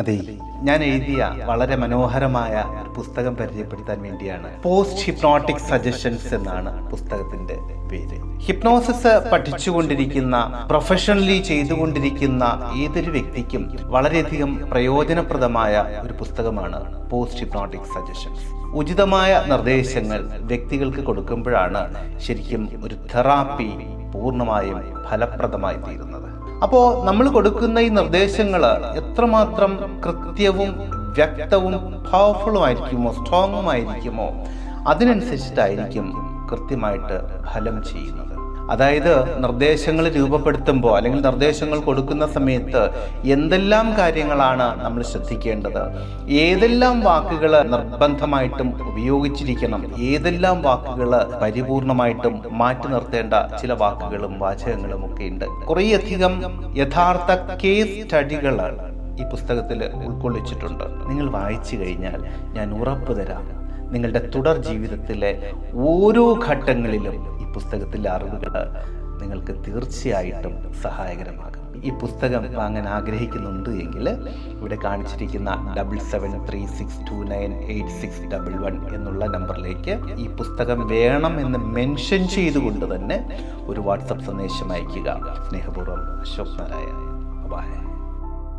അതെ ഞാൻ എഴുതിയ വളരെ മനോഹരമായ ഒരു പുസ്തകം പരിചയപ്പെടുത്താൻ വേണ്ടിയാണ്. പോസ്റ്റ് ഹിപ്നോട്ടിക് സജഷൻസ് എന്നാണ് പുസ്തകത്തിന്റെ പേര്. ഹിപ്നോസിസ് പഠിച്ചുകൊണ്ടിരിക്കുന്ന പ്രൊഫഷണലി ചെയ്തുകൊണ്ടിരിക്കുന്ന ഏതൊരു വ്യക്തിക്കും വളരെയധികം പ്രയോജനപ്രദമായ ഒരു പുസ്തകമാണ് പോസ്റ്റ് ഹിപ്നോട്ടിക് സജഷൻസ് ഉചിതമായ നിർദ്ദേശങ്ങൾ വ്യക്തികൾക്ക് കൊടുക്കുമ്പോഴാണ് ശരിക്കും ഒരു തെറാപ്പി പൂർണമായും ഫലപ്രദമായി തീരുന്നത്. അപ്പോൾ നമ്മൾ കൊടുക്കുന്ന ഈ നിർദ്ദേശങ്ങൾ എത്രമാത്രം കൃത്യവും വ്യക്തവും പവർഫുള്ളും ആയിരിക്കുമോ സ്ട്രോങ്ങും ആയിരിക്കുമോ അതിനനുസരിച്ചിട്ടായിരിക്കും കൃത്യമായിട്ട് ഫലം ചെയ്യുന്നത്. അതായത് നിർദ്ദേശങ്ങൾ രൂപപ്പെടുത്തുമ്പോൾ അല്ലെങ്കിൽ നിർദ്ദേശങ്ങൾ കൊടുക്കുന്ന സമയത്ത് എന്തെല്ലാം കാര്യങ്ങളാണ് നമ്മൾ ശ്രദ്ധിക്കേണ്ടത്? ഏതെല്ലാം വാക്കുകൾ നിർബന്ധമായിട്ടും ഉപയോഗിച്ചിരിക്കണം? ഏതെല്ലാം വാക്കുകൾ പരിപൂർണമായിട്ടും മാറ്റി നിർത്തേണ്ട ചില വാക്കുകളും വാചകങ്ങളും ഒക്കെ ഉണ്ട്. കുറേയധികം യഥാർത്ഥ കേസ് സ്റ്റഡികൾ ഈ പുസ്തകത്തിൽ ഉൾക്കൊള്ളിച്ചിട്ടുണ്ട്. നിങ്ങൾ വായിച്ചു കഴിഞ്ഞാൽ ഞാൻ ഉറപ്പ് തരാം. നിങ്ങളുടെ തുടർ ജീവിതത്തിലെ ഓരോ ഘട്ടങ്ങളിലും പുസ്തകത്തിലെ അറിവുകൾ നിങ്ങൾക്ക് തീർച്ചയായിട്ടും സഹായകരമാകും. ഈ പുസ്തകം വാങ്ങാൻ ആഗ്രഹിക്കുന്നുണ്ട് എങ്കിൽ ഇവിടെ കാണിച്ചിരിക്കുന്ന double seven three six two nine eight six double one എന്നുള്ള നമ്പറിലേക്ക് ഈ പുസ്തകം വേണം എന്ന് മെൻഷൻ ചെയ്തുകൊണ്ട് തന്നെ ഒരു വാട്സപ്പ് സന്ദേശം അയയ്ക്കുക. സ്നേഹപൂർവം അശോക് നാരായണ